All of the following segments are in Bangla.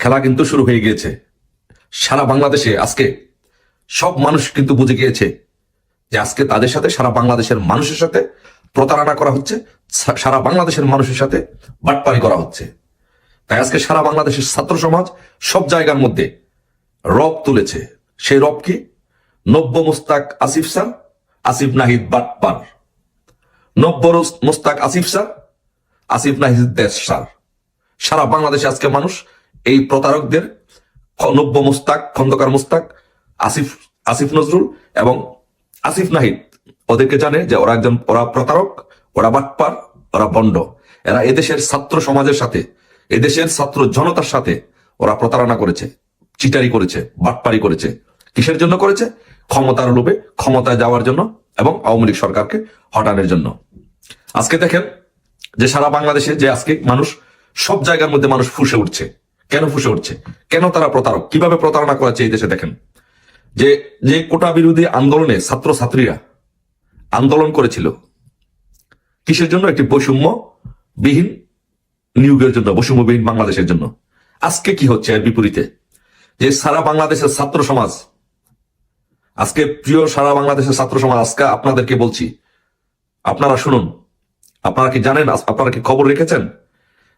খেলা কিন্তু শুরু হয়ে গিয়েছে। সারা বাংলাদেশে আজকে সব মানুষ কিন্তু বুঝে গিয়েছে যে আজকে তাদের সাথে, সারা বাংলাদেশের মানুষের সাথে প্রতারণা করা হচ্ছে সারা বাংলাদেশের মানুষের সাথে বাটপারি করা হচ্ছে। তাই আজকে সারা বাংলাদেশের ছাত্র সমাজ সব জায়গার মধ্যে রব তুলেছে। সেই রব কি? নব্য মুস্তাক আসিফ স্যার, আসিফ নাহিদ বাটপার। নব্য মুস্তাক আসিফ স্যার, আসিফ নাহিদ দেশ স্যার। সারা বাংলাদেশে আজকে মানুষ এই প্রতারকদের নব্য মুস্তাক, খন্দকার মুস্তাক, আসিফ আসিফ নজরুল এবং আসিফ নাহিদ। ওদেরকে জানে যে ওরা একজন, ওরা প্রতারক, ওরা বাটপার, ওরা বন্ড। এরা এদেশের ছাত্র সমাজের সাথে, এদেশের ছাত্র জনতার সাথে ওরা প্রতারণা করেছে, চিটারি করেছে, বাটপারি করেছে। কিসের জন্য করেছে? ক্ষমতার লোভে, ক্ষমতায় যাওয়ার জন্য এবং আওয়ামী লীগ সরকারকে হটানোর জন্য। আজকে দেখেন যে সারা বাংলাদেশে যে আজকে মানুষ সব জায়গার মধ্যে মানুষ ফুসে উঠছে। কেন ফুসে উঠছে? কেন তারা প্রতারক? কীভাবে প্রতারণা করেছে এই দেশে দেখেন। যে যে কোটা বিরোধী আন্দোলনে ছাত্র ছাত্রীরা আন্দোলন করেছিল, কিসের জন্য? একটি বৈষম্য বিহীন নিয়োগের জন্য, বৈষম্যবিহীন বাংলাদেশের জন্য। আজকে কি হচ্ছে এর বিপরীতে? যে সারা বাংলাদেশের ছাত্র সমাজ, আজকে প্রিয় সারা বাংলাদেশের ছাত্র সমাজ, আজকে আপনাদেরকে বলছি, আপনারা শুনুন। আপনারা কি জানেন? আপনারা কি খবর রেখেছেন?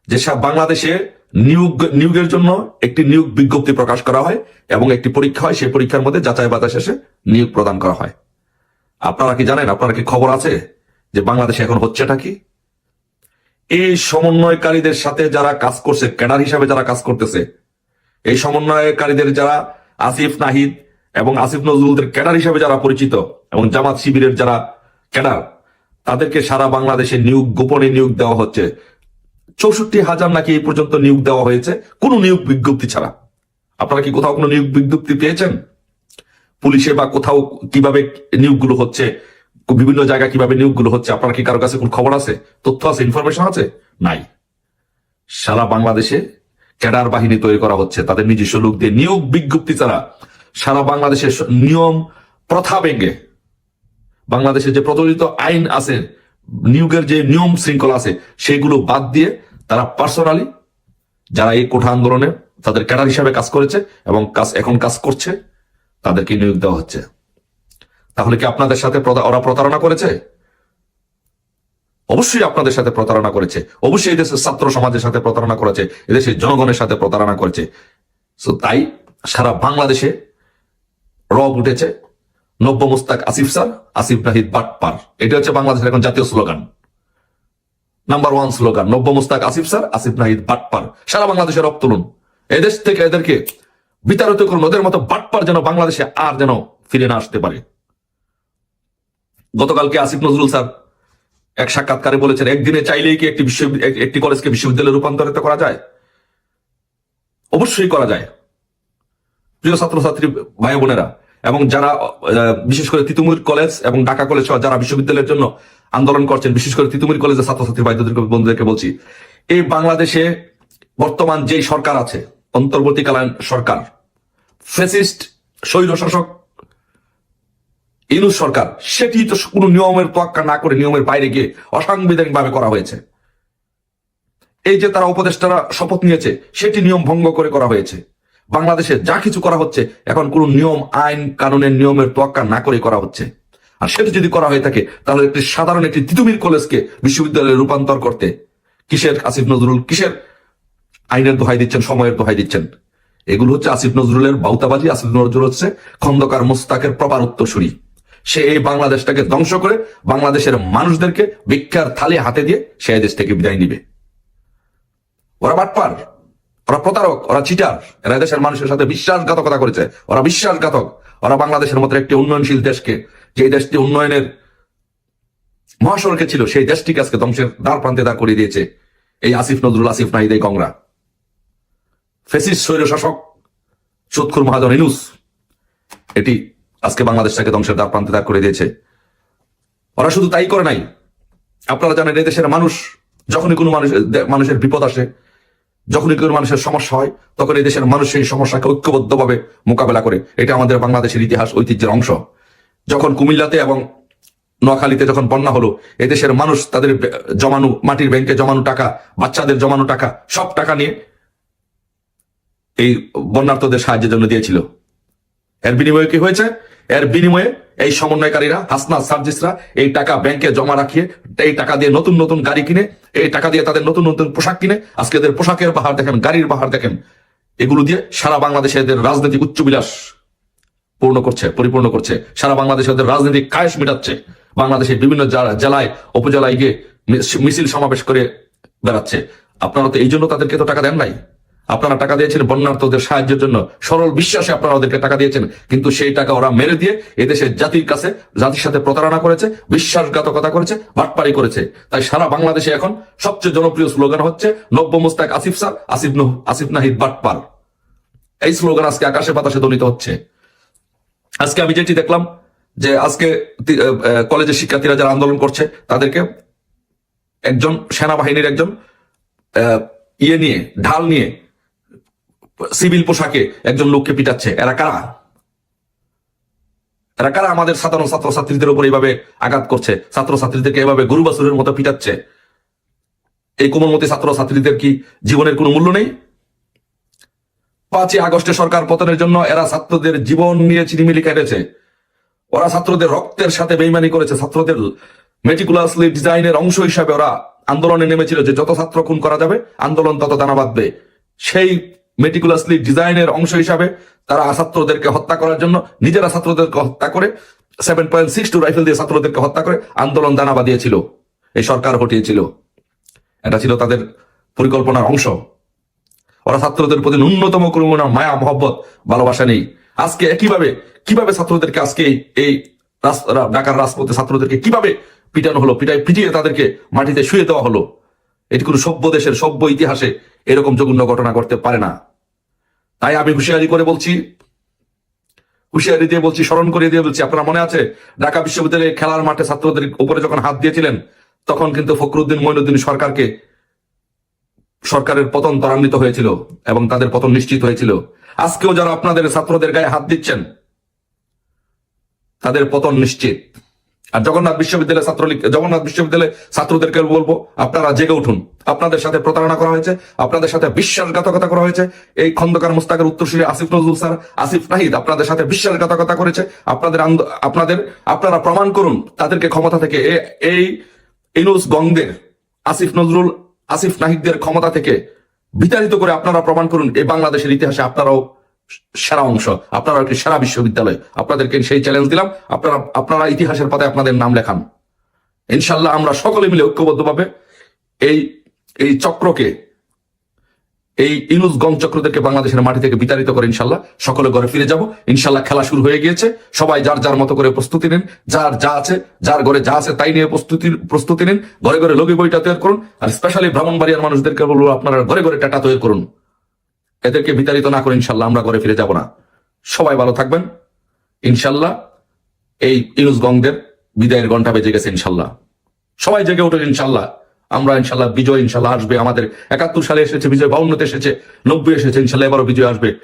যে সব বাংলাদেশে নিয়োগ, নিয়োগের জন্য একটি নিয়োগ বিজ্ঞপ্তি প্রকাশ করা হয় এবং একটি পরীক্ষা হয়। সেই পরীক্ষার মধ্যে যাচাই বাছাই শেষে নিয়োগ প্রদান করা হয়। আপনারা কি জানেন? আপনারা কি খবর আছে যে বাংলাদেশে এখন হচ্ছেটা কি? এই সমন্বয়কারীদের সাথে যারা কাজ করছে, ক্যাডার হিসাবে যারা কাজ করতেছে, এই সমন্বয়কারীদের যারা আসিফ নাহিদ এবং আসিফ নজরুলদের ক্যাডার হিসাবে যারা পরিচিত এবং জামাত শিবিরের যারা ক্যাডার, তাদেরকে সারা বাংলাদেশে নিয়োগ, গোপনে নিয়োগ দেওয়া হচ্ছে। চৌষট্টি হাজার নাকি এই পর্যন্ত নিয়োগ দেওয়া হয়েছে? কোনো নিয়োগ বিজ্ঞপ্তি ছাড়া। আপনারা কি কোথাও কোনো নিয়োগ বিজ্ঞপ্তি পেয়েছেন? পুলিশে বা কোথাও কীভাবে নিয়োগগুলো হচ্ছে, বিভিন্ন জায়গায় কীভাবে নিয়োগগুলো হচ্ছে, আপনার কি কারও কাছে কোন খবর আছে? তথ্য আছে? ইনফরমেশন আছে? নাই। সারা বাংলাদেশে ক্যাডার বাহিনী তৈরি করা হচ্ছে, তাদের নিজস্ব লোক দিয়ে নিয়োগ বিজ্ঞপ্তি ছাড়া। সারা বাংলাদেশের নিয়ম প্রথা ভেঙে। বাংলাদেশে যে প্রচলিত আইন আছে নিয়োগের যে নিয়ম শৃঙ্খলা আছে, সেগুলো বাদ দিয়ে তারা পার্সোনালি যারা এই কোঠা আন্দোলনে তাদের ক্যাডার হিসাবে কাজ করেছে এবং কাজ, এখন কাজ করছে, তাদেরকে নিয়োগ দেওয়া হচ্ছে। তাহলে কি আপনাদের সাথে ওরা প্রতারণা করেছে? অবশ্যই আপনাদের সাথে প্রতারণা করেছে। অবশ্যই এদেশের ছাত্র সমাজের সাথে প্রতারণা করেছে এদেশের জনগণের সাথে প্রতারণা করেছে। তাই সারা বাংলাদেশে রব উঠেছে নব্য মুস্তাক আসিফ স্যার, আসিফ নাহিদ বাটপার। এটা হচ্ছে বাংলাদেশের এখন জাতীয় স্লোগান। নাম্বার ওয়ান স্লোগান, নব্য মুস্তাক আসিফ স্যার, আসিফ নাহিদ বাটপার। সারা বাংলাদেশে রব তুলুন। এদেশ থেকে এদেরকে বিতাড়িত করুন। ওদের মতো বাটপার যেন বাংলাদেশে আর যেন ফিরে না আসতে পারে। গতকালকে আসিফ নজরুল স্যার এক সাক্ষাৎকারে বলেছেন, একদিনে চাইলেই কি একটি বিশ্ব একটি কলেজকে বিশ্ববিদ্যালয়ে রূপান্তরিত করা যায়? অবশ্যই করা যায়। প্রিয় ছাত্রছাত্রী ভাই বোনেরা এবং যারা বিশেষ করে তিতুমির কলেজ এবং ঢাকা কলেজ সহ যারা বিশ্ববিদ্যালয়ের জন্য আন্দোলন করছেন, বিশেষ করে তিতুমির কলেজের ছাত্রছাত্রী ভাইদেরকে বন্ধুদেরকে বলছি, এই বাংলাদেশে বর্তমান যে সরকার আছে, অন্তর্বর্তীকালীন সরকার ফেসিস্ট স্বৈর শাসক ইনুস সরকার সেটি তো কোনো নিয়মের তোয়াক্কা না করে নিয়মের বাইরে গিয়ে অসাংবিধানিক ভাবে করা হয়েছে। এই যে তারা উপদেষ্টারা শপথ নিয়েছে, সেটি নিয়ম ভঙ্গ করে করা হয়েছে। বাংলাদেশে যা কিছু করা হচ্ছে, এখন কোন নিয়ম, আইন, কানুনের নিয়মের তোয়াক্কা না করে করা হচ্ছে। আর সেটা যদি করা হয়ে থাকে, তাহলে একটি সাধারণ একটি তিতুমির কলেজকে বিশ্ববিদ্যালয়ে রূপান্তর করতে। কিসের? আসিফ নজরুল কিসের? আইনের দোহাই দিচ্ছেন, সময়ের দোহাই দিচ্ছেন। এগুলো হচ্ছে আসিফ নজরুলের বাউতাবাজি, আসিফ নজরুল হচ্ছে খন্দকার মুস্তাকের প্রপার উত্তরসূরি। সে এই বাংলাদেশটাকে ধ্বংস করে বাংলাদেশের মানুষদেরকে ভিক্ষার থালি হাতে দিয়ে সে দেশ থেকে বিদায় নিবে। ওরা বাটপার। ওরা প্রতারক, ওরা চিটার এরা দেশের মানুষের সাথে বিশ্বাসঘাতকতা করেছে। ওরা বিশ্বাসঘাতক। ওরা বাংলাদেশের মতো একটি উন্নয়নশীল দেশকে যে দেশটি উন্নয়নের মহাসড়কে ছিল, সেই দেশটিকে আজকে ধ্বংসের দ্বার প্রান্তে দাঁড় করিয়ে দিয়েছে এই আসিফ নজরুল আসিফ নাহিদ এই কংরা ফেসিস স্বৈর শাসক সুৎখুর মহাজন ইনুস, এটি আজকে বাংলাদেশটাকে ধ্বংসের দ্বার প্রান্তে দাঁড় করে দিয়েছে। ওরা শুধু তাই করে নাই। আপনারা জানেন, এই দেশের মানুষ, যখনই কোনো মানুষ মানুষের বিপদ আসে যখনই কোনো মানুষের সমস্যা হয়, তখন এই দেশের মানুষ সেই সমস্যাকে ঐক্যবদ্ধভাবে মোকাবেলা করে। এটা আমাদের বাংলাদেশের ইতিহাস, ঐতিহ্যের অংশ। যখন কুমিল্লাতে এবং নোয়াখালীতে যখন বন্যা হলো এদেশের মানুষ তাদের জমানো মাটির ব্যাংকে জমানো টাকা, বাচ্চাদের জমানো টাকা, সব টাকা নিয়ে এই বন্যার্থদের সাহায্যের জন্য দিয়েছিল। এর বিনিময়ে কি হয়েছে? এর বিনিময়ে এই সমন্বয়কারীরা হাসনা সার্জিসরা, এই টাকা ব্যাংকে জমা রাখিয়ে, এই টাকা দিয়ে নতুন নতুন গাড়ি কিনে এই টাকা দিয়ে তাদের নতুন নতুন পোশাক কিনে, আজকে এদের পোশাকের পাহাড় দেখেন, গাড়ির বাহার দেখেন। এগুলো দিয়ে সারা বাংলাদেশে এদের উচ্চ বিলাস পূর্ণ করছে, পরিপূর্ণ করছে। সারা বাংলাদেশে ওদের রাজনৈতিক কায়েস মেটাচ্ছে। বাংলাদেশের বিভিন্ন জেলায়, উপজেলায় গিয়ে মিছিল সমাবেশ করে বেড়াচ্ছে। আপনারা তো এই জন্য তাদেরকে তো টাকা দেন নাই? আপনারা টাকা দিয়েছেন বন্যার্থদের সাহায্যের জন্য। সরল বিশ্বাসে আপনারা ওদেরকে টাকা দিয়েছেন। কিন্তু সেই টাকা ওরা মেরে দিয়ে এদেশের জাতির কাছে, জাতির সাথে প্রতারণা করেছে, বিশ্বাসঘাতকতা করেছে, বাটপারি করেছে। তাই সারা বাংলাদেশে এখন সবচেয়ে জনপ্রিয় স্লোগান হচ্ছে, নব্য মুস্তাক আসিফ স্যার, আসিফ আসিফ নাহিদ বাটপার। এই স্লোগান আজকে আকাশে বাতাসে ধ্বনিত হচ্ছে। আজকে আমি যেটি দেখলাম, যে আজকে কলেজের শিক্ষার্থীরা যারা আন্দোলন করছে, তাদেরকে একজন সেনাবাহিনীর একজন ইয়ে নিয়ে, ঢাল নিয়ে সিভিল পোশাকে একজন লোককে পিটাচ্ছে। এরা কারা? এরা কারা আমাদের সাধারণ ছাত্রছাত্রীদের উপর এইভাবে আঘাত করছে? ছাত্রছাত্রীদেরকে এভাবে গরু বাছুরের মতো পিটাচ্ছে? এই কোমলমতি ছাত্রছাত্রীদের কি জীবনের কোনো মূল্য নেই? পাঁচই আগস্টে সরকার পতনের জন্য এরা ছাত্রদের জীবন নিয়ে চিনিমিলি কেটেছে। ওরা ছাত্রদের রক্তের সাথে বেইমানি করেছে। ছাত্রদের মেটিকুলাসলি ডিজাইনের অংশ হিসাবে ওরা আন্দোলনে নেমেছিল যে যত ছাত্র খুন করা যাবে, আন্দোলন তত দানা বাঁধবে। সেই মেটিকুলাসলি ডিজাইনের অংশ হিসাবে তারা ছাত্রদেরকে হত্যা করার জন্য, নিজেরা ছাত্রদেরকে হত্যা করে seven point six two rifle দিয়ে ছাত্রদেরকে হত্যা করে আন্দোলন দানা বাঁধিয়েছিল, এই সরকার হটিয়েছিল এটা ছিল তাদের পরিকল্পনার অংশ। ওরা ছাত্রদের প্রতি ন্যূনতম কোনো মায়া, মহব্বত, ভালোবাসা নেই। আজকে একইভাবে কীভাবে ছাত্রদেরকে আজকে এই- ঢাকার রাজপথে ছাত্রদেরকে কীভাবে পিটানো হলো পিটাই পিটিয়ে তাদেরকে মাটিতে শুয়ে দেওয়া হলো, এটি কোনো সভ্য দেশের সভ্য ইতিহাসে এরকম জঘন্য ঘটনা ঘটতে পারে না। তাই আমি হুঁশিয়ারি করে বলছি, হুঁশিয়ারি দিয়ে বলছি, স্মরণ করিয়ে দিয়ে বলছি, আপনারা মনে আছে, ঢাকা বিশ্ববিদ্যালয়ে খেলার মাঠে ছাত্রদের উপরে যখন হাত দিয়েছিলেন, তখন কিন্তু ফখরুদ্দিন মঈনুদ্দিন সরকারকে সরকারের পতন ত্বরান্বিত হয়েছিল এবং তাদের পতন নিশ্চিত হয়েছিল। আজকেও যারা আপনাদের ছাত্রদের গায়ে হাত দিচ্ছেন, তাদের পতন নিশ্চিত। আর জগন্নাথ বিশ্ববিদ্যালয় ছাত্রলীগ, জগন্নাথ বিশ্ববিদ্যালয় ছাত্রদেরকে বলব, আপনারা জেগে উঠুন। আপনাদের সাথে প্রতারণা করা হয়েছে, আপনাদের সাথে বিশ্বাসঘাতকতা করা হয়েছে। এই খন্দকার মুস্তাকের উত্তরসূরি আসিফ নজরুল স্যার, আসিফ নাহিদ আপনাদের সাথে বিশ্বাসঘাতকতা করেছে। আপনাদের আপনাদের, আপনারা প্রমাণ করুন, তাদেরকে ক্ষমতা থেকে এই ইনুস গংদের, আসিফ নজরুল, আসিফ নাহিদদের ক্ষমতা থেকে বিতাড়িত করে আপনারা প্রমাণ করুন, এই বাংলাদেশের ইতিহাসে আপনারাও সেরা অংশ। আপনারা একটি সেরা বিশ্ববিদ্যালয়। আপনাদেরকে সেই চ্যালেঞ্জ দিলাম। আপনারা আপনারা ইতিহাসের পাতায় আপনাদের নাম লেখান। ইনশাল্লাহ আমরা সকলে মিলে ঐক্যবদ্ধভাবে এই এই চক্রকে, এই ইনুস গং চক্রদেরকে বাংলাদেশের মাটি থেকে বিতাড়িত করে ইনশাল্লাহ সকলে ঘরে ফিরে যাব। ইনশাল্লাহ খেলা শুরু হয়ে গিয়েছে। সবাই যার যার মতো করে প্রস্তুতি নিন। যার যা আছে, যার ঘরে যা আছে তাই নিয়ে প্রস্তুতি প্রস্তুতি নিন। ঘরে ঘরে লগি বইটা তৈরি করুন। আর স্পেশালি ব্রাহ্মণবাড়িয়ার মানুষদেরকে বলব, আপনারা ঘরে ঘরে টাটা তৈরি করুন। এদেরকে বিতাড়িত না করে ইনশাল্লাহ আমরা ঘরে ফিরে যাব না। সবাই ভালো থাকবেন। ইনশাল্লাহ এই ইনুস গংদের বিদায়ের ঘণ্টা বেজে গেছে ইনশাল্লাহ। সবাই জেগে উঠেন ইনশাল্লাহ। আমরা ইনশাল্লাহ বিজয় ইনশাল্লাহ আসবে। আমাদের একাত্তর সালে এসেছে বিজয়, বাউন্নতে এসেছে, নব্বই এসেছে ইনশাল্লাহ এবারও বিজয় আসবে।